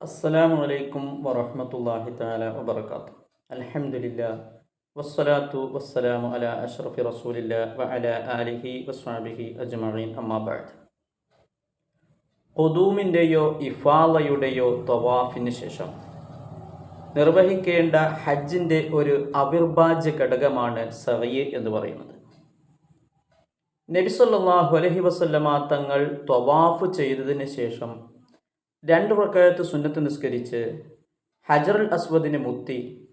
അസ്സലാമു അലൈക്കും വറഹ്മത്തുള്ളാഹി താല വബർക്കാത്തു അലഹമില്ല വസ്സലാത്തു വസ്സലാമു അല അഷ്റഫി റസൂലില്ല വഅലാ ആലിഹി വസ്വഹ്ബിഹി അജ്മഈൻ അമ്മാബാദ് ഖുദൂമിന്റെയോ ഇഫാലയുടെയോ തവാഫിന് ശേഷം നിർവഹിക്കേണ്ട ഹജ്ജിന്റെ ഒരു അവിർഭാജ്യ ഘടകമാണ് സഹയ് എന്ന് പറയുന്നത്. നബി അലഹി അലൈഹി വസല്ലമ തങ്ങൾ തവാഫ് ചെയ്തതിന് ശേഷം രണ്ട് പ്രക്കാലത്ത് സുന്നത്ത് നിസ്കരിച്ച് ഹജറുൽ അസ്വദിനെ മുത്തി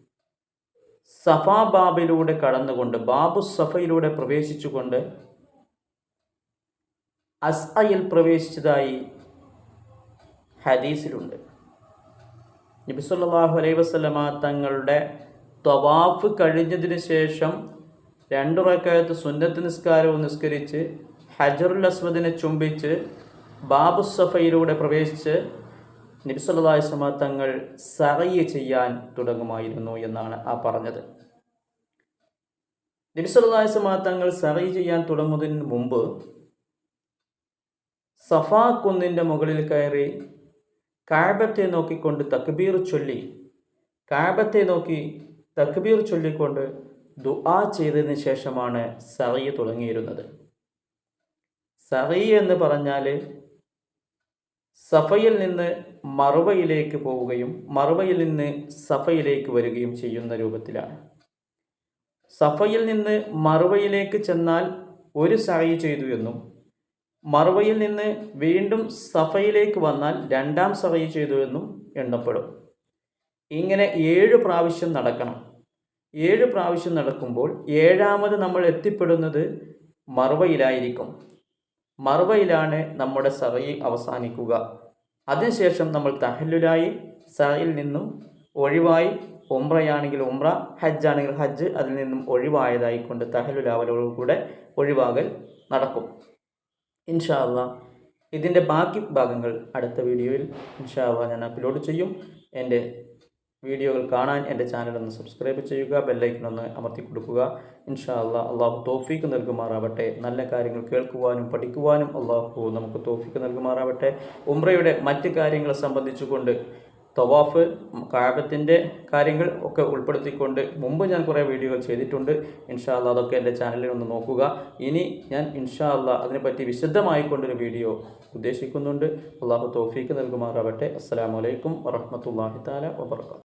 സഫാ ബാബിലൂടെ കടന്നുകൊണ്ട് ബാബു സഫയിലൂടെ പ്രവേശിച്ചുകൊണ്ട് അസ്അയിൽ പ്രവേശിച്ചതായി ഹദീസിലുണ്ട്. നബി അലൈ വസ്ലമ തങ്ങളുടെ തവാഫ് കഴിഞ്ഞതിന് ശേഷം രണ്ടു റക്കായത്ത് സുന്നത്ത് നിസ്കാരവും നിസ്കരിച്ച് ഹജറുൽ അസ്വദിനെ ചുംബിച്ച് ബാബു സഫയിലൂടെ പ്രവേശിച്ച് നബി സമത്വങ്ങൾ സറയ്യ ചെയ്യാൻ തുടങ്ങുമായിരുന്നു എന്നാണ് ആ പറഞ്ഞത്. നബി സമത്വങ്ങൾ സറയ്യ ചെയ്യാൻ തുടങ്ങുന്നതിന് മുമ്പ് സഫാ കുന്നിന്റെ മുകളിൽ കയറി കാബത്തെ നോക്കിക്കൊണ്ട് തക്ബീർ ചൊല്ലി കാബത്തെ നോക്കി തക്ബീർ ചൊല്ലിക്കൊണ്ട് ദുആ ചെയ്തതിന് ശേഷമാണ് സറയ്യ തുടങ്ങിയിരുന്നത്. സറയ്യ എന്ന് പറഞ്ഞാൽ സഫയിൽ നിന്ന് മറുവയിലേക്ക് പോവുകയും മറുവയിൽ നിന്ന് സഫയിലേക്ക് വരികയും ചെയ്യുന്ന രൂപത്തിലാണ്. സഫയിൽ നിന്ന് മറുവയിലേക്ക് ചെന്നാൽ ഒരു സഹി ചെയ്തു എന്നും മറുവയിൽ നിന്ന് വീണ്ടും സഫയിലേക്ക് വന്നാൽ രണ്ടാം സഹി ചെയ്തു എന്നും എണ്ണപ്പെടും. ഇങ്ങനെ ഏഴ് പ്രാവശ്യം നടക്കണം. ഏഴ് പ്രാവശ്യം നടക്കുമ്പോൾ ഏഴാമത് നമ്മൾ എത്തിപ്പെടുന്നത് മറുവയിലായിരിക്കും. മറുവയിലാണ് നമ്മുടെ സറയി അവസാനിക്കുക. അതിനുശേഷം നമ്മൾ തഹല്ലുലായി സറയിൽ നിന്നും ഒഴിവായി ഉംറയാണെങ്കിൽ ഉംറ ഹജ്ജ് ആണെങ്കിൽ ഹജ്ജ് അതിൽ നിന്നും ഒഴിവായതായിക്കൊണ്ട് തഹലുലാവലോടുകൂടെ ഒഴിവാകൽ നടക്കും. ഇൻഷാല്ല ഇതിന്റെ ബാക്കി ഭാഗങ്ങൾ അടുത്ത വീഡിയോയിൽ ഇൻഷാല്ല ഞാൻ അപ്ലോഡ് ചെയ്യും. എന്റെ വീഡിയോകൾ കാണാൻ എന്റെ ചാനൽ ഒന്ന് സബ്സ്ക്രൈബ് ചെയ്യുക ബെല്ലൈക്കൺ ഒന്ന് അമർത്തി കൊടുക്കുക. ഇൻഷാ അല്ലാ അള്ളാഹു തോഫീക്ക് നൽകുമാറാവട്ടെ. നല്ല കാര്യങ്ങൾ കേൾക്കുവാനും പഠിക്കുവാനും അള്ളാഹു നമുക്ക് തോഫീക്ക് നൽകുമാറാവട്ടെ. ഉംറയുടെ മറ്റ് കാര്യങ്ങളെ സംബന്ധിച്ചുകൊണ്ട് തവാഫ് കാബത്തിന്റെ കാര്യങ്ങൾ ഒക്കെ ഉൾപ്പെടുത്തിക്കൊണ്ട് മുമ്പ് ഞാൻ കുറേ വീഡിയോകൾ ചെയ്തിട്ടുണ്ട്. ഇൻഷാ അല്ലാ അതൊക്കെ എന്റെ ചാനലിൽ ഒന്ന് നോക്കുക. ഇനി ഞാൻ ഇൻഷാ അല്ല അതിനെപ്പറ്റി വിശദമായിക്കൊണ്ടൊരു വീഡിയോ ഉദ്ദേശിക്കുന്നുണ്ട്. അള്ളാഹു തോഫീക്ക് നൽകുമാറാവട്ടെ. അസ്സാം വലൈക്കും വറഹമത്തല്ലാഹി താല വബർക്കാത്തു